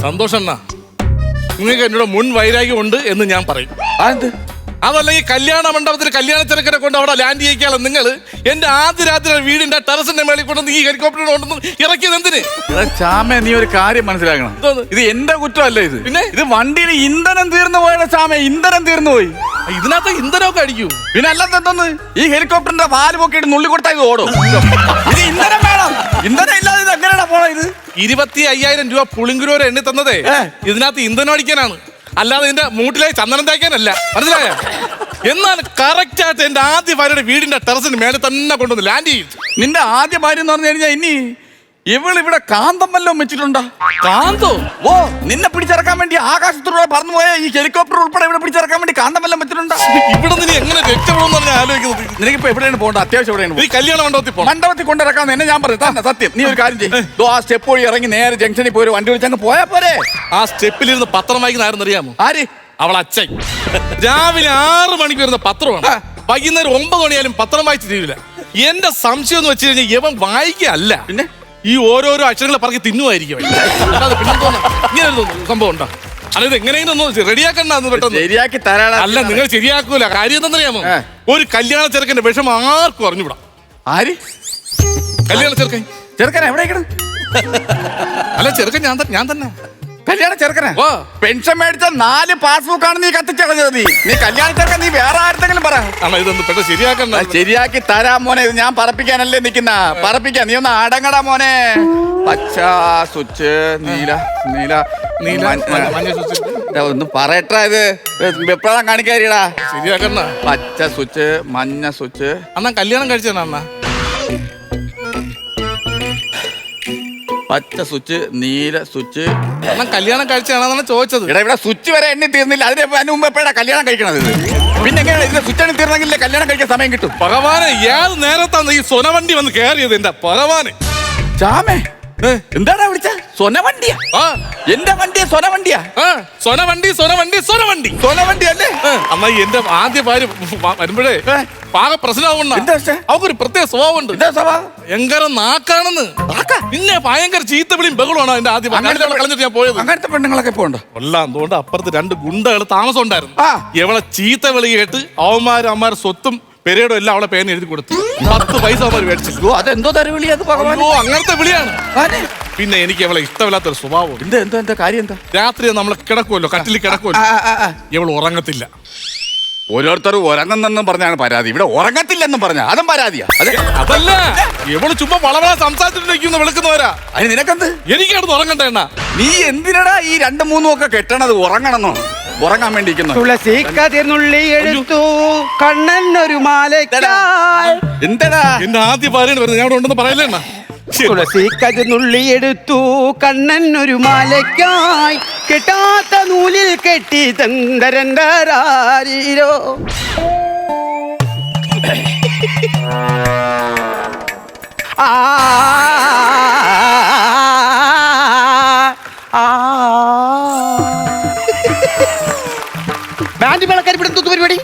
സന്തോഷം അണ്ണാ നിങ്ങൾക്ക് എന്നോട് മുൻ വൈരാഗ്യമുണ്ട് എന്ന് ഞാൻ പറയും. അതെന്ത്? അതല്ലെങ്കിൽ കല്യാണ മണ്ഡപത്തിൽ കല്യാണ ചെറുക്കനെ കൊണ്ട് അവിടെ ലാൻഡ് ചെയ്യിക്കാതെ നിങ്ങൾ എന്റെ ആദ്യ രാത്രി വീടിന്റെ ടെറസിന്റെ മേളിൽ കൊണ്ടുവന്ന് ഈ ഹെലികോപ്റ്റർ കൊണ്ടുവന്ന് ഇറക്കിയത് എന്തിന്? ചാമേ നീ ഒരു കാര്യം മനസ്സിലാക്കണം. ഇത് എന്റെ കുറ്റമല്ല ഇത്. പിന്നെ? ഇത് വണ്ടിയിൽ ഇന്ധനം തീർന്നു പോയുടെ ചാമ ഇന്ധനം തീർന്നു പോയി. ഇതിനകത്ത് ഇന്ധനമൊക്കെ അടിക്കൂ. പിന്നെ അല്ലാത്ത എന്തോന്ന്? ഈ ഹെലികോപ്റ്ററിന്റെ വാൽ പൊക്കിയിട്ട് നുള്ളി കൊടുത്താൽ ഇത് ഓടും. ഇത് ഇന്ധനം വേണം. ഇന്ധനം ഇല്ലാതെ ഇത് എങ്ങനെയാണ് പോണത് ഇരുപത്തി അയ്യായിരം രൂപ പുളിങ്കുരൂരെ എണ്ണി തന്നതേ. ഇതിനകത്ത് ഇന്ധനം അടിക്കാനാണ്. അല്ലാതെ ഇതിന്റെ മൂട്ടിലെ ചന്ദനം തേക്കാനല്ല. മനസ്സിലായ? എന്നാൽ കറക്റ്റ് ആയിട്ട് എന്റെ ആദ്യ ഭാര്യയുടെ വീടിന്റെ ടെറസിന് മേലെ തന്നെ കൊണ്ടുവന്ന് ലാൻഡ് ചെയ്തു. നിന്റെ ആദ്യ ഭാര്യ എന്ന് പറഞ്ഞു കഴിഞ്ഞാൽ ഇനി ഇവൾ ഇവിടെ കാന്തം വല്ലതും വെച്ചിട്ടുണ്ടോ? കാന്തോ? ഓ നിന്നെ പിടിച്ചിറക്കാൻ വേണ്ടി ആകാശത്തൂടെ പറന്നു പോയ ഈ ഹെലികോപ്റ്റർ ഉൾപ്പെടെ ഇവിടെ പിടിച്ചിറക്കാൻ വേണ്ടി കാന്തം വല്ലതും വെച്ചിട്ടുണ്ടോ? ഇവിടെ നിന്ന് എങ്ങനെ രക്ഷപ്പെടുന്നു ഞാൻ ആലോചിക്കുന്നത്? നിനക്കിപ്പോ എവിടെയാണ് പോകേണ്ടത്? അത്യാവശ്യം എവിടെയാണ് ഈ കല്യാണ മണ്ഡപത്തിൽ പോകണം മണ്ഡപത്തിൽ കൊണ്ടിറക്കാന്ന് എന്നെ ഞാൻ പറഞ്ഞു. തന്നെ സത്യം. നീ ഒരു കാര്യം ചെയ്യും. ആ സ്റ്റെപ്പ് വഴി ഇറങ്ങി നേരെ ജംഗ്ഷനിൽ പോയി വണ്ടി വിളിച്ചങ്ങ് പോയാ പോരെ. ആ സ്റ്റെപ്പിലിരുന്ന് പത്രം വായിക്കുന്ന ആരെന്ന് അറിയാമോ? ആര്? അവൾ അച്ഛൻ. രാവിലെ ആറ് മണിക്ക് വരുന്ന പത്രമാണ്. വൈകുന്നേരം ഒമ്പത് മണിയായാലും പത്രം വായിച്ച് തീരില്ല എന്റെ സംശയം എന്ന് വെച്ച് കഴിഞ്ഞാൽ യവൻ വായിക്കല്ല പിന്നെ? ഈ ഓരോരോ അക്ഷരങ്ങളെ പറഞ്ഞ് തിന്നുമായിരിക്കും അവൻ. അല്ലാതെ പിന്നെ തോന്നുന്നു ഇങ്ങനെ ഒരു സംഭവം ഉണ്ടോ? അല്ല ഇത് ഒന്ന് റെഡിയാക്കണ്ടെന്ന് പെട്ടെന്ന്. ശരിയാക്കി തരാടാ. അല്ല നിങ്ങൾ ശരിയാക്കൂല. കാര്യം എന്തെന്നറിയാമോ. ഒരു കല്യാണ ചെറുക്കന്റെ വിഷമം ആർക്കും അറിഞ്ഞുവിടാം ആര്? കല്യാണ ചെറുക്കൻ. ചെറുക്കൻ എവിടെ അല്ല ചെറുക്കൻ ഞാൻ തന്നെ ഞാൻ തന്നെ. കല്യാണ ചെറുക്കനെ. ഓ. പെൻഷൻ മേടിച്ച നാല് പാസ്ബുക്ക് ആണ് നീ കത്തിച്ചളഞ്ഞത് നീ. നീ കല്യാണ ചെറുക്കൻ നീ വേറെ ആരെങ്കിലും പറ. അല്ല ഇതൊന്ന് പെട്ടെന്ന് ശരിയാക്കണ്ട. ആ, ശരിയാക്കി തരാം മോനെ ഇത് ഞാൻ പറപ്പിക്കാനല്ലേ നിക്കുന്ന പറപ്പിക്കാൻ നീ ഒന്ന് അടങ്ങടാ മോനെ. പച്ച സ്വിച്ച് നീല നീല. നീല, മഞ്ഞ- മഞ്ഞ- മഞ്ഞ switch. ഇതാ, ഒന്ന് പറയട്ടാ ഇത്. വെപ്രാളം കാണിക്കാരിടാ ശരിയാക്കണ്ട. പച്ച സ്വിച്ച് മഞ്ഞ സ്വിച്ച്. അന്നാ കല്യാണം കഴിച്ചതാണ് അണ്ണാ. പച്ച സ്വിച്ച് നീല സ്വിച്ച്. അണ്ണാ കല്യാണം കഴിച്ചാണെന്നാണ് ചോദിച്ചത്. ഇവിടെ ഇവിടെ സ്വിച്ച് വരെ എണ്ണി തീർന്നില്ല. അതിന് അതിന് മുമ്പ് എപ്പോഴാ കല്യാണം കഴിക്കണത് ഇത്? പിന്നെ എങ്ങനെയാണ് ഇതിന്റെ സ്വിച്ച് എണ്ണി തീർന്നെങ്കിലേ കല്യാണം കഴിക്കാൻ സമയം കിട്ടും? ഭഗവാനെ ഏത് നേരത്താണ് ഈ സൊനവണ്ടി വന്ന് കയറിയത് എന്റെ ഭഗവാനെ? ചാമേ എന്താടാ വിളിച്ച? സൊന വണ്ടിയാ എന്റെ വണ്ടിയാ സൊന വണ്ടിയാ സ്വന സൊനവണ്ടി സ്വന സൊനവണ്ടി സൊന വണ്ടി അല്ലേ അമ്മ എന്റെ ആദ്യ ഭാര്യ വരുമ്പോഴേ പാകെ പക്ഷേ? അവക്കൊരു പ്രത്യേക സ്വഭാവം? ഉണ്ട് ഭയങ്കര നാക്കാണെന്ന്. നാക്കാ? പിന്നെ ഭയങ്കര ചീത്തവിളിയും ബഹളമാണ് എന്റെ ആദ്യ കളഞ്ഞിട്ട് ഞാൻ പോയത്. അങ്ങനത്തെ പെണ്ണുങ്ങളൊക്കെ പോകണ്ടോ കൊള്ളാം അതുകൊണ്ട് അപ്പുറത്ത് രണ്ട് ഗുണ്ടകൾ താമസം ഉണ്ടായിരുന്നു. എവളെ ചീത്ത വിളി കേട്ട് അവന്മാരും അമ്മമാരും സ്വത്തും പെരേടും എല്ലാം അവളെ പേന എഴുതി കൊടുത്തു. പത്ത് പൈസ അവന്മാർ മേടിച്ചു. അയ്യോ അതെന്തോ തരവിളി അത് ഭഗവാൻ അയ്യോ അങ്ങനത്തെ വിളിയാണ്. പിന്നെ എനിക്ക് അവളെ ഇഷ്ടമില്ലാത്തൊരു സ്വഭാവം എന്താ എന്താ എന്താ കാര്യം എന്താ? രാത്രി നമ്മൾ കിടക്കുമല്ലോ കട്ടിൽ കിടക്കുമല്ലോ ആ, ആ, ആ. ഇവൾ ഉറങ്ങത്തില്ല. ഓരോരുത്തർ ഉറങ്ങുന്നെന്നും പറഞ്ഞാണ് പരാതി. ഇവിടെ ഉറങ്ങത്തില്ലെന്നും പറഞ്ഞ. അതും പരാതിയാ. അതെ അതല്ല. ഇവൾ ചുമ്മാ വളവള സംസാരിച്ചിട്ടിരിക്കുന്ന വിളിക്കുന്നവരാ. അതിന് നിനക്കെന്ത്? എനിക്കടുത്ത് ഉറങ്ങണ്ട എണ്ണ. നീ എന്തിനടാ ഈ രണ്ടും മൂന്നും ഒക്കെ കെട്ടണത് ഉറങ്ങണമെന്നോ? ഉറങ്ങാൻ വേണ്ടി ഇരിക്കുന്നു തുളസി കതിർന്നുള്ളി എടുത്തു കണ്ണൻ ഒരു മാലയ്ക്കായി എന്തടാ? എന്റെ ആദ്യ ഭാര്യയാണ് വരുന്നത്. ഞാൻ ഇവിടെ ഉണ്ടെന്ന് പറയലേ. തുളസി കതിർന്നുള്ളി എടുത്തു കണ്ണൻ ഒരു മാലയ്ക്കായി കെട്ടാത്ത നൂലിൽ കെട്ടി തന്തരന്തരാരീരോ ആ ആ പരിപാടി?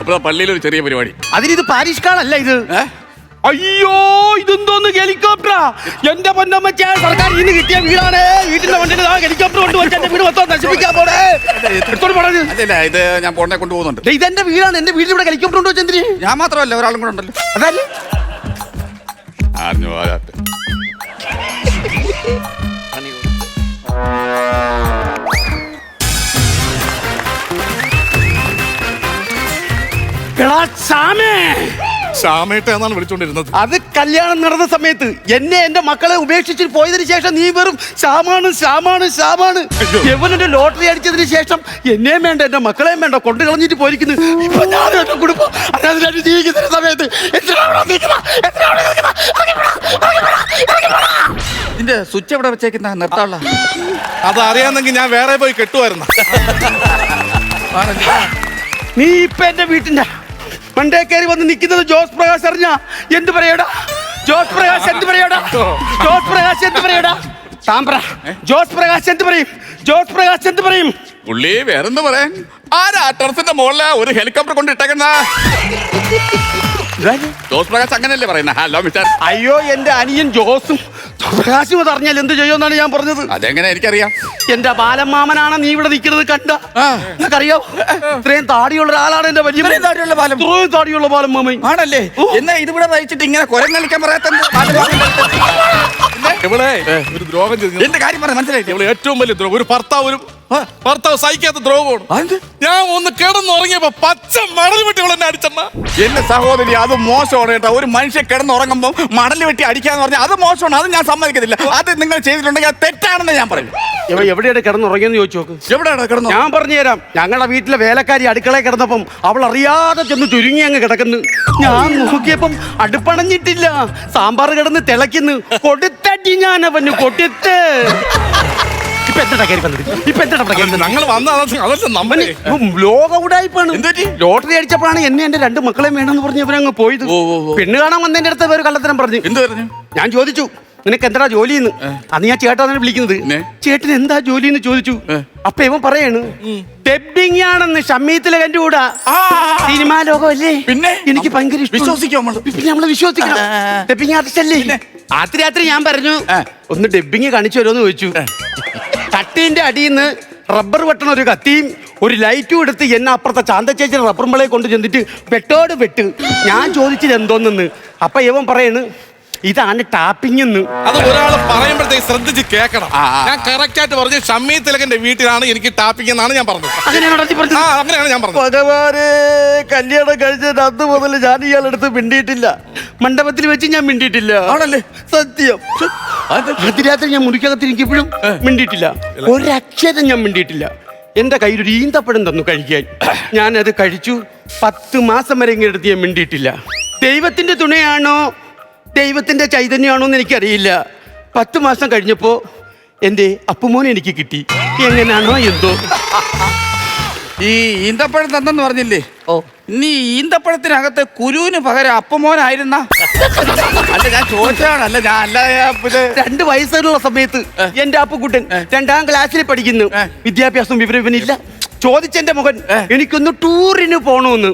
അപ്പൊ പള്ളിയിൽ ഒരു ചെറിയ പരിപാടി. അതിനിത് പാരീഷ് കാളല്ല ഇത്? അയ്യോ ഇതെന്തോന്ന് ഹെലികോപ്റ്ററാ? എന്റെ പൊന്നമ്മച്ച സർക്കാർ ഇന്ന് കിട്ടിയ വീടാണ്. വീട്ടിന്റെ വണ്ടിയിൽ ആ ഹെലികോപ്റ്റർ കൊണ്ട് വെച്ച് എന്റെ വീട് മൊത്തം നശിപ്പിക്കാൻ പോണേ. അല്ലല്ല ഇത് ഞാൻ പോണെ കൊണ്ടുപോകുന്നുണ്ട്. ദേ, ഇതെന്റെ വീടാണ്. എന്റെ വീട്ടിൽ ഇവിടെ ഹെലികോപ്റ്റർ കൊണ്ട് വെച്ചെന്തിന് ഞാൻ മാത്രമല്ല ഒരാളും കൂടെ ഉണ്ടല്ലോ. അതല്ലേ? അറിഞ്ഞു ശ്യാമേട്ട എന്നാണ് വിളിച്ചോണ്ടിരുന്നത്. അത് കല്യാണം നടന്ന സമയത്ത് എന്നെ എന്റെ മക്കളെ ഉപേക്ഷിച്ച് പോയതിനു ശേഷം നീ വെറും ശ്യാമാണ് ശ്യാമാണ് ശ്യാമാണ് യവനന്റെ ലോട്ടറി അടിച്ചതിന് ശേഷം എന്നെയും വേണ്ട എന്റെ മക്കളെയും വേണ്ട കൊണ്ടു കളഞ്ഞിട്ട് പോയിരിക്കുന്നു. ഇപ്പൊ ഞാൻ എന്റെ കുടുംബം അതായത് ജീവിക്കുന്ന സമയത്ത്. ഇതിന്റെ സ്വിച്ച് എവിടെ വെച്ചേക്കുന്ന? നിർത്താനുള്ള അത് അറിയാന്നെങ്കിൽ ഞാൻ വേറെ പോയി കെട്ടുമായിരുന്നു നീ ഇപ്പൊ എന്റെ വീട്ടിന്റെ മണ്ടേ കയറി വന്ന് നിൽക്കുന്നത് ജോസ് പ്രകാശ് അറിഞ്ഞ? എന്ത് പറയടാ? ജോസ് പ്രകാശ് എന്ത് പറയടാ? ജോസ് പ്രകാശ് എന്ത് പറയടാ? താമ്പ്ര ജോസ് പ്രകാശ് എന്ത് പറയും? ജോസ് പ്രകാശ് എന്ത് പറയും? പുള്ളി വേറെന്ത് പറയാൻ? ആരാ ടെറസിന്റെ മുകളിൽ ഒരു ഹെലികോപ്റ്റർ കൊണ്ട് ഇട്ടേക്കുന്ന? ജോസ് പ്രകാശ് അങ്ങനെയല്ലേ പറയുന്നത് ഹലോ മിസ്റ്റർ. അയ്യോ എന്റെ അനിയൻ ജോസും പ്രകാശും അത് അറിഞ്ഞാൽ എന്ത് ചെയ്യുമെന്നാണ് ഞാൻ പറഞ്ഞത്. അതെങ്ങനെ എനിക്കറിയാം. എന്റെ ബാലമാമനാണ് നീ ഇവിടെ നിൽക്കുന്നത് കണ്ട. നിനക്കറിയോ ഇത്രയും താടിയുള്ള ഒരാളാണ് എന്റെ വലിയ ഇത്രയും താടിയുള്ള ബാലൻ? ഇത്രയും താടിയുള്ള ബാലൻ മാമൻ. ആണല്ലേ? എന്നാ ഇതിവിടെ വായിച്ചിട്ട് ഇങ്ങനെ കൊരം കളിക്കാൻ പറയാത്ത ഇവളെ ഒരു ദ്രോഹം ചെയ്തു. എന്റെ കാര്യം പറയാൻ ഏറ്റവും വലിയ ദ്രോഹം. ഒരു ഭർത്താവ് ഒരു ഭർത്താവ് സഹിക്കാത്ത ദ്രോഹമാണ്. അതെന്ത്? ഞാൻ ഒന്ന് കിടന്നുറങ്ങിയപ്പോ പച്ച മടൽ വെട്ടി എന്നെ അടിച്ചമ്മ എന്റെ സഹോദരി അത് മോശമാണ് കേട്ടോ. ഒരു മനുഷ്യൻ കിടന്നുറങ്ങുമ്പോൾ മടൽ വെട്ടി അടിക്കാന്ന് പറഞ്ഞാൽ അത് മോശമാണ്. അത് ഞാൻ സമ്മതിക്കത്തില്ല. അത് നിങ്ങൾ ചെയ്തിട്ടുണ്ടെങ്കിൽ അത് തെറ്റാണെന്ന് ഞാൻ പറയും. ഇവ എവിടെയാണ് കിടന്നുറങ്ങിയെന്ന് ചോദിച്ചു നോക്ക്. എവിടെയാണ് കിടന്നു ഞാൻ പറഞ്ഞു തരാം ഞങ്ങളുടെ വീട്ടിലെ വേലക്കാരി അടുക്കളയിൽ കിടന്നപ്പം അവൾ അറിയാതെ ചെന്ന് ചുരുങ്ങി അങ്ങ് കിടക്കുന്നു. ഞാൻ നോക്കിയപ്പം അടുപ്പണഞ്ഞിട്ടില്ല. സാമ്പാർ കിടന്ന് തിളയ്ക്കുന്നു. കൊടുത്തടി ഞാൻ അവന് കൊടുത്ത്. ഇപ്പൊ എന്താ കയറി വന്നത്? ഇപ്പൊ എന്താ കയറി വന്നത്? ഞങ്ങൾ വന്ന അതല്ല നമ്മളെ ഇവൻ ലോക ഉടായിപ്പാണ് എന്ത് പറ്റി? ലോട്ടറി അടിച്ചപ്പോഴാണ് എന്നെ എന്റെ രണ്ട് മക്കളെയും വേണമെന്ന് പറഞ്ഞ് ഇവരങ്ങ് പോയത്. പെണ്ണ് കാണാൻ വന്നതിന്റെ അടുത്ത് വേറെ കള്ളത്തരം പറഞ്ഞു. എന്ത് പറഞ്ഞു? ഞാൻ ചോദിച്ചു നിനക്ക് എന്താ ജോലി എന്ന് അന്ന് ഞാൻ ചേട്ടാ വിളിക്കുന്നത്? ചേട്ടൻ എന്താ ജോലി എന്ന് ചോദിച്ചു. അപ്പൊ ഇവൻ പറയാണ് ഡബിങ് ആണെന്ന് ഷമ്മീത്തിലെ കണ്ടു കൂടാ. ആ, സിനിമാ ലോകമല്ലേ? പിന്നെ? എനിക്ക് ഭയങ്കര വിശ്വസിക്കാം നമ്മൾ. വിശ്വസിക്കണം. ഡബിങ് ആർട്ടിസ്റ്റ് അല്ലേ? രാത്രി രാത്രി ഞാൻ പറഞ്ഞു ഒന്ന് ഡബിങ് കാണിച്ചു വരുമോ എന്ന് ചോദിച്ചു. കട്ടീന്റെ അടിയിൽ നിന്ന് റബ്ബർ വെട്ടണ ഒരു കത്തിയും ഒരു ലൈറ്റും എടുത്ത് എന്നെ അപ്പുറത്തെ ചാന്തച്ചേച്ചി റബ്ബർ മളയെ കൊണ്ട് ചെന്നിട്ട് വെട്ടോട് വെട്ട്. ഞാൻ ചോദിച്ചത് എന്തോന്നെന്ന്. അപ്പൊ ഇവൻ പറയണ് ഇതാണ് ടാപ്പിംഗ് എന്ന്. അത് ഒരാൾ പറയുമ്പോഴത്തേക്ക് ശ്രദ്ധിച്ച് കേൾക്കണം. ഞാൻ കറക്റ്റ് ആയിട്ട് പറഞ്ഞു ഷമ്മി തിലകന്റെ വീട്ടിലാണ് എനിക്ക് ടാപ്പിംഗ് എന്നാണ് ഞാൻ പറഞ്ഞത്. ആ അങ്ങനെയാണ് ഞാൻ പറഞ്ഞത്. ഭഗവാനെ കല്യാണം കഴിച്ചത് അന്ന് മുതൽ ഞാൻ ഇയാളെടുത്ത് മിണ്ടിയിട്ടില്ല. മണ്ഡപത്തിൽ വെച്ച് ഞാൻ മിണ്ടിയിട്ടില്ല. ആണല്ലേ? സത്യം. അതിരാത്രി ഞാൻ മുറിക്കകത്ത് എനിക്കിപ്പോഴും മിണ്ടിയിട്ടില്ല. ഒരക്ഷരം ഞാൻ മിണ്ടിയിട്ടില്ല. എന്റെ കയ്യിൽ ഒരു ഈന്തപ്പഴം തന്നു കഴിക്കാൻ. ഞാനത് കഴിച്ചു. പത്ത് മാസം വരെ ഇങ്ങനെ എടുത്ത് ഞാൻ മിണ്ടിയിട്ടില്ല. ദൈവത്തിന്റെ തുണയാണോ ദൈവത്തിന്റെ ചൈതന്യമാണോ എന്ന് എനിക്കറിയില്ല. പത്ത് മാസം കഴിഞ്ഞപ്പോൾ എന്റെ അപ്പുമോനെ എനിക്ക് കിട്ടി. എങ്ങനെയാണോ എന്തോ. ഈ ഈന്തപ്പഴം തന്നെന്ന് പറഞ്ഞില്ലേ? ഓ. നീ ഈന്തപ്പഴത്തിനകത്ത് കുരുവിന് പകരം അപ്പമോനായിരുന്ന? അല്ല ഞാൻ ചോദിച്ചതാണ് അല്ല ഞാൻ അല്ല രണ്ട് വയസ്സുള്ള സമയത്ത് എന്റെ അപ്പുക്കുട്ടൻ രണ്ടാം ക്ലാസ്സിൽ പഠിക്കുന്നു. വിദ്യാഭ്യാസം വിവരം ഇവനില്ല ചോദിച്ചെന്റെ മകൻ ഏ. എനിക്കൊന്ന് ടൂറിന് പോണോന്ന്.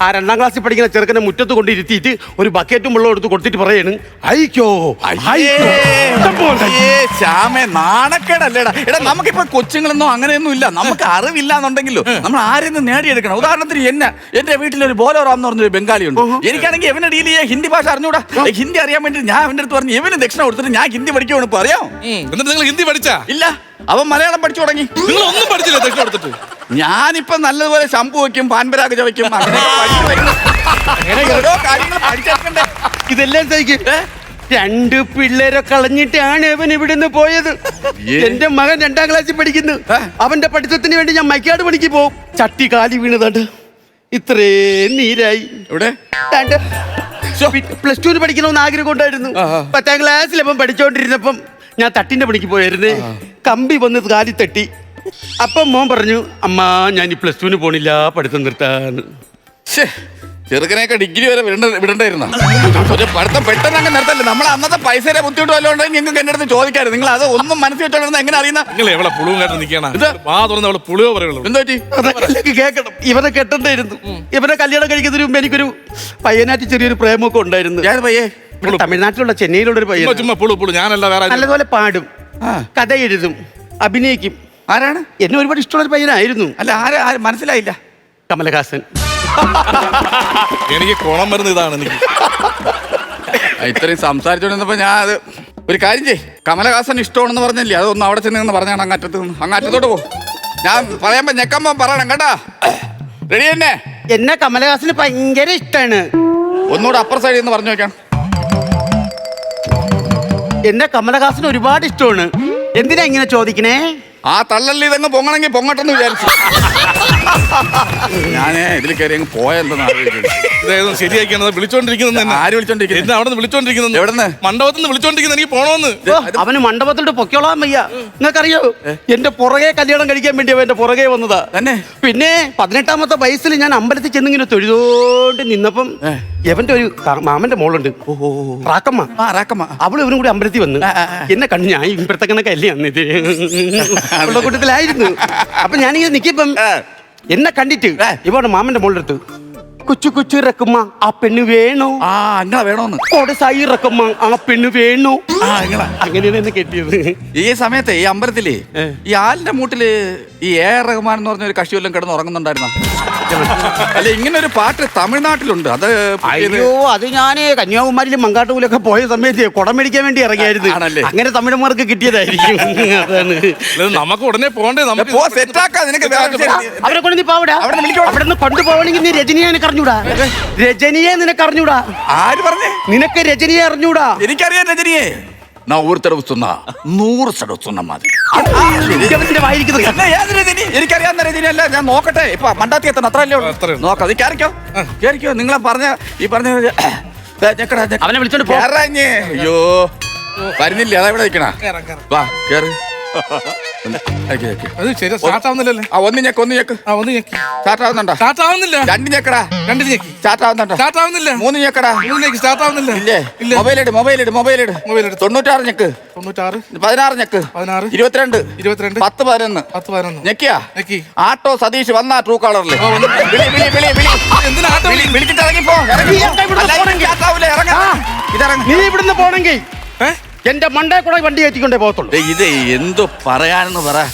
ആ രണ്ടാം ക്ലാസ്സിൽ പഠിക്കുന്ന ചെറുക്കനെ മുറ്റത്ത് കൊണ്ട് ഇരുത്തിയിട്ട് ഒരു ബക്കറ്റും വെള്ളം എടുത്ത് കൊടുത്തിട്ട് പറയാണ് അയക്കോ അയക്കോ. ഇഷ്ടംപോലെ കഴി." ശ്യാമേ നാണക്കേടല്ലേടാ. എടാ നമുക്കിപ്പോ കൊച്ചുങ്ങളൊന്നും അങ്ങനെയൊന്നും ഇല്ല. നമുക്ക് അറിവില്ല എന്നുണ്ടെങ്കിലോ നമ്മൾ ആരെയും നേടിയെടുക്കണം. ഉദാഹരണത്തിന് എന്നെ എന്റെ വീട്ടിൽ ഒരു ബോലോറാം എന്ന് പറഞ്ഞൊരു ബംഗാളി ഉണ്ട്. എനിക്കാണെങ്കിൽ എവനെ ഡീൽ ചെയ്യാ ഹിന്ദി ഭാഷ അറിഞ്ഞൂടാ? ഹിന്ദി അറിയാൻ വേണ്ടി ഞാൻ അവന്റെ അടുത്ത് പറഞ്ഞു എവന് ദക്ഷിണ കൊടുത്തിട്ട് ഞാൻ ഹിന്ദി പഠിക്കുവാണ് ഇപ്പൊ. അറിയാം എന്നിട്ട് നിങ്ങൾ ഹിന്ദി പഠിച്ചാ? ഇല്ല. അവൻ മലയാളം പഠിച്ചു തുടങ്ങി. നിങ്ങൾ ഒന്നും പഠിച്ചില്ല ദക്ഷിണ കൊടുത്തിട്ട്. ഞാനിപ്പോ നല്ലതുപോലെ ശമ്പു വയ്ക്കും പാൻപരാഗ് ചവയ്ക്കും അങ്ങനെയൊക്കെ പഠിച്ചു വരുന്നു. അങ്ങനെ ഓരോ കാര്യങ്ങൾ പഠിച്ചെടുക്കണ്ടേ? ഇതെല്ലാം സഹിക്കും? രണ്ട് പിള്ളേരെ കളഞ്ഞിട്ടാണ് അവൻ ഇവിടുന്ന് പോയത്. ഏ? എന്റെ മകൻ രണ്ടാം ക്ലാസ്സിൽ പഠിക്കുന്നു. ഏ? അവന്റെ പഠിത്തത്തിന് വേണ്ടി ഞാൻ മൈക്കാട് പണിക്ക് പോകും ചട്ടി കാലി വീണതാണ്ട്. ഇത്രേ നീരായി. പ്ലസ് ടുവിന് പഠിക്കണമെന്ന് ആഗ്രഹം ഉണ്ടായിരുന്നു പത്താം ക്ലാസ്സിലപ്പം പഠിച്ചോണ്ടിരുന്നപ്പം ഞാൻ തട്ടിന്റെ പണിക്ക് പോയായിരുന്നു. കമ്പി വന്ന് കാലി തട്ടി. അപ്പം മോൻ പറഞ്ഞു അമ്മ ഞാൻ ഈ പ്ലസ് ടുവിന് പോണില്ല പഠിത്തം നിർത്താന്ന്. ശ്ശേ, ചെറുക്കനെയൊക്കെ ഡിഗ്രി വരെ വിടണ്ടായിരുന്നു വിടണ്ടായിരുന്ന? ഒരു പഠിത്തം പെട്ടെന്ന് അങ്ങ് നിർത്തല്ലേ? നമ്മൾ അന്നത്തെ പൈസയുടെ ബുദ്ധിമുട്ട് വല്ലതുകൊണ്ട് നിങ്ങൾക്ക് എന്റെ അടുത്ത് ചോദിക്കാറ് നിങ്ങൾ അത് ഒന്നും മനസ്സിൽ വെച്ചോണ്ടിരുന്ന എങ്ങനെ അറിയുന്ന നിങ്ങൾ എവിടെ പുളിവും കേട്ട് നിൽക്കണം ഇത്? വാ തുറന്ന് അവൾ പുളിയോ പറയുള്ളൂ. എന്താ പറ്റി? അതൊക്കെ കേൾക്കണം. ഇവരെ കെട്ടണ്ടായിരുന്നു. ഇവരെ കല്യാണം കഴിക്കുന്നതിന് മുമ്പ് എനിക്കൊരു പയ്യനായിട്ട് ചെറിയൊരു പ്രേമൊക്കെ ഉണ്ടായിരുന്നു. ഞാൻ പയ്യേ ഇവിടെ തമിഴ്നാട്ടിലുള്ള ചെന്നൈയിലുള്ള ഒരു പയ്യൻ ചുമ്മാ ചുമ്മാ പുളു പുളു. ഞാനല്ല വേറെ ആരും. നല്ലതുപോലെ പാടും. കഥ എഴുതും അഭിനയിക്കും. ആരാണ്? എന്നെ ഒരുപാട് ഇഷ്ടമുള്ള ഒരു പയ്യനായിരുന്നു. അല്ല ആരാ ആര് മനസ്സിലായില്ല. കമലഹാസൻ. എനിക്ക് കുണം വരുന്ന ഇതാണ് എനിക്ക്. ആ, ഇത്രയും സംസാരിച്ചോണ്ടിരുന്നപ്പോ ഞാൻ അത് ഒരു കാര്യം ചെയ് കമലഹാസൻ ഇഷ്ടമാണെന്ന് പറഞ്ഞില്ലേ? അതൊന്ന് അവിടെ ചെന്ന് നിന്ന് പറഞ്ഞാണ് അങ്ങറ്റത്ത് നിന്ന്. അങ്ങറ്റത്തോട്ട് പോ. ഞാൻ പറയുമ്പോ ഞെക്കുമ്പോ പറയണം കേട്ടാ? റെഡി തന്നെ എന്നെ കമലഹാസന് ഭയങ്കര ഇഷ്ടമാണ് ഒന്നുകൂടെ അപ്പർ സൈഡിൽ നിന്ന് പറഞ്ഞു വെക്കാം എന്നെ കമലഹാസന് ഒരുപാട് ഇഷ്ടമാണ്. എന്തിനാ ഇങ്ങനെ ചോദിക്കണേ? ആ തള്ളല്ലി ഇതങ്ങ് പൊങ്ങണമെങ്കിൽ പൊങ്ങട്ടെന്ന് വിചാരിച്ചു. ഞാനേ ഇതിൽ കയറി അങ്ങ് പോയെന്തെന്ന് ആലോചിക്കുന്നത് ഇതായത് ശരിയാക്കിയാണ് വിളിച്ചോണ്ടിരിക്കുന്നത് തന്നെ. ആര് വിളിച്ചോണ്ടിരിക്കുന്നത്? അവിടെ നിന്ന് വിളിച്ചോണ്ടിരിക്കുന്നത്. എവിടുന്ന്? മണ്ഡപത്തിൽ നിന്ന് വിളിച്ചോണ്ടിരിക്കുന്നത് എനിക്ക് പോണോന്ന്. അവന് മണ്ഡപത്തിലോട്ട് പൊക്കോളാൻ വയ്യ. നിങ്ങൾക്കറിയോ എന്റെ പുറകെ കല്യാണം കഴിക്കാൻ വേണ്ടി അവന്റെ എന്റെ പുറകെ വന്നതാ. തന്നെ? പിന്നെ പതിനെട്ടാമത്തെ വയസ്സിൽ ഞാൻ അമ്പലത്തിൽ ചെന്നിങ്ങനെ തൊഴുതോണ്ട് നിന്നപ്പം. എവന്റെ ഒരു മാമന്റെ മോളുണ്ട്. റാക്കമ്മ. ആ റാക്കമ്മ. അവൾ ഇവനും കൂടി അമ്പലത്തിൽ വന്ന്. എന്നെ കണ്ടു ഞാൻ ഇപ്പഴത്തെ കണക്കല്ലേ അന്ന് ഇത്. ഉള്ള കൂട്ടത്തിലായിരുന്നു. അപ്പൊ ഞാനിങ്ങനെ നിക്കിപ്പം എന്നെ കണ്ടിട്ട് ഇവടെ മാമന്റെ മോളുടെ അടുത്ത് കൊച്ചു കുച്ചു ഇറക്കുമ്മ ആ പെണ്ണ് വേണോ? ആ അങ്ങനെ വേണോന്ന്. കൊടുസായി ഇറക്കുമ്മ ആ പെണ്ണ് വേണോ? അങ്ങനെയാണ് എന്നെ കെട്ടിയത്. ഈ സമയത്ത് ഈ അമ്പലത്തിൽ ഈ ആലിന്റെ മൂട്ടിൽ ഈ എ ആർ റഹ്മാൻ എന്ന് പറഞ്ഞ ഒരു കക്ഷി വല്ലതും കിടന്ന് ഉറങ്ങുന്നുണ്ടായിരുന്നു? അല്ല ഇങ്ങനെ ഒരു പാട്ട് തമിഴ്നാട്ടിലുണ്ട്. അത് ഇത് അയ്യോ അത് ഞാൻ കന്യാകുമാരിയിലും മങ്കാട്ടൂലൊക്കെ പോയ സമയത്ത് കുടം മേടിക്കാൻ വേണ്ടി ഇറങ്ങിയായിരുന്നു. ആണല്ലേ? അങ്ങനെ തമിഴന്മാർക്ക് കിട്ടിയതായിരിക്കും. അതാണ്. ഇത് നമുക്ക് ഉടനെ പോണ്ടേ നമുക്ക് പോ സെറ്റാക്കാ നിനക്ക് വേറെ അവരെ കൊണ്ട് നീ പോവിടാ. അവിടെ നിന്ന് വിളിക്കോടാ. അവിടെ നിന്ന് കൊണ്ടുപോകണമെങ്കിൽ നീ രജനിയെ അറിഞ്ഞൂടാ. രജനിയെ നിനക്ക് അറിഞ്ഞൂടാ. ആര് പറഞ്ഞേ? നിനക്ക് രജനിയെ അറിഞ്ഞൂടാ. എനിക്കറിയാം രജനിയെ. നൂറ് എനിക്കറിയാവുന്ന രജനി അല്ല ഞാൻ നോക്കട്ടെ. ഇപ്പൊ മണ്ടാത്തി എത്തണം അത്രയല്ലേ ഉള്ളൂ. നോക്കാം ഇത് കയറിക്കോ. കയറിക്കോ നിങ്ങളെ പറഞ്ഞ ഈ പറഞ്ഞ അവനെ വിളിച്ചോണ്ട് അയ്യോ. വരുന്നില്ലേ? അതാ ഇവിടെ നിൽക്കണ വാ കേറ് അത് ശരി സ്റ്റാർട്ട് ആവുന്നില്ലല്ലേ? ആ ഒന്ന് ഞെക്ക് ഒന്ന് ഞെക്ക്. ആ ഒന്ന് ഞെക്കി. സ്റ്റാർട്ട് ആവുന്നുണ്ടോ? സ്റ്റാർട്ട് ആവുന്നില്ല. രണ്ട് ഞെക്കടാ. രണ്ട് ഞെക്കി. സ്റ്റാർട്ട് ആവുന്നുണ്ടോ? സ്റ്റാർട്ട് ആവുന്നില്ല. മൂന്ന് ഞെക്കടാ. മൂന്നിലേക്ക് സ്റ്റാർട്ട് ആവുന്നില്ല. ഇല്ലേ? ഇല്ല. മൊബൈൽ ഇട് മൊബൈൽ ഇട് മൊബൈൽ ഇട്. മൊബൈൽ എടുത്തു. തൊണ്ണൂറ്റാറ് ഞെക്ക്. തൊണ്ണൂറ്റാറ്. പതിനാറ് ഞെക്ക്. പതിനാറ്. ഇരുപത്തിരണ്ട്. ഇരുപത്തിരണ്ട്. പത്ത് പതിനൊന്ന്. പത്ത് പതിനൊന്ന്. ഞെക്കിയാ? ഞെക്കി. ആട്ടോ സതീഷ് വന്നാ ട്രൂ വന്നു. വിളി വിളി വിളി വിളി. എന്തിനാ ആട്ടോ വിളി വിളിച്ചിട്ട് ഇറങ്ങിപ്പോ. ഇറങ്ങി പോ. അല്ല, ഇത് ചാത്താവൂല, നീ ഇവിടുന്ന് പോണെങ്കിൽ ഏ? എന്റെ മണ്ടേ കൂടെ വണ്ടി കയറ്റിക്കൊണ്ടേ പോകത്തുള്ളൂ. ദേ, ഇത് എന്തോ പറയാനെന്ന് പറ.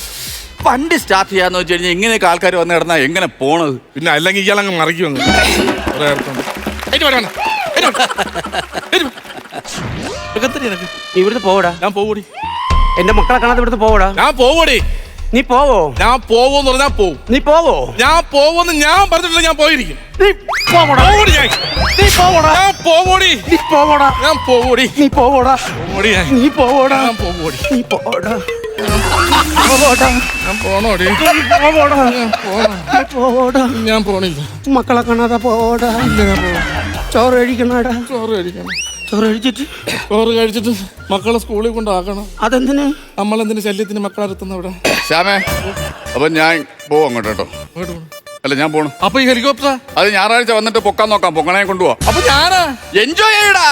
വണ്ടി സ്റ്റാർട്ട് ചെയ്യാന്ന് വെച്ച് കഴിഞ്ഞാൽ ഇങ്ങനെയൊക്കെ ആൾക്കാർ വന്ന് കിടന്നാ എങ്ങനെ പോണത്? പിന്നെ അല്ലെങ്കിൽ ഇയാളങ്ങ് മറിക്കും. അങ്ങ് വേണ്ട, വേണ്ട. വേണ്ട. വേണ്ട. നിനക്ക്? ഇവിടുന്ന് പോവടാ. ഞാൻ പോവൂടി. എന്റെ മക്കളെ കാണാതെ ഇവിടുന്ന് പോവടാ. ഞാൻ പോവൂടി. നീ പോവോ? ഞാൻ പോവോന്ന് പറഞ്ഞാൽ പോവും നീ പോവോ? ഞാൻ പോവോന്ന് ഞാൻ പറഞ്ഞിട്ടില്ല ഞാൻ പോയിരിക്കും. നീ പോവടാ. പോവൂടി ഞാൻ. നീ പോവോടാ. ഞാൻ പോവൂടി. നീ പോവോടാ. ഞാൻ പോവോടി. നീ പോവോടാ. പോവൂടി ഞാൻ. നീ പോവോടാ. ഞാൻ പോവോടി. നീ പോവോടാ. പോവടാ. ഞാൻ പോണോടി. നീ പോവടാ. ഞാൻ പോണോ? നീ പോവടാ. ഞാൻ പോണില്ല. മക്കളെ കാണാതെ പോവടാ. ചോറ് കഴിക്കണടാ. ചോറ് കഴിക്കണം. ചോറ് കഴിച്ചിട്ട് ചോറ് കഴിച്ചിട്ട് മക്കളെ സ്കൂളിൽ കൊണ്ടാക്കണം. അതെന്തിന്? നമ്മളെന്തിന് ശല്യത്തിന് മക്കളെ എത്തുന്ന ഇവിടെ? ശ്യാമേ അപ്പൊ ഞാൻ പോവും അങ്ങോട്ട് കേട്ടോ. അല്ല ഞാൻ പോണു. അപ്പൊ ഈ ഹെലികോപ്റ്റർ അത് ഞായറാഴ്ച വന്നിട്ട് പൊക്കാൻ നോക്കാം പൊക്കണേ കൊണ്ടുപോവാ. അപ്പൊ ഞാനാ? എൻജോയ് ചെയ്യടാ.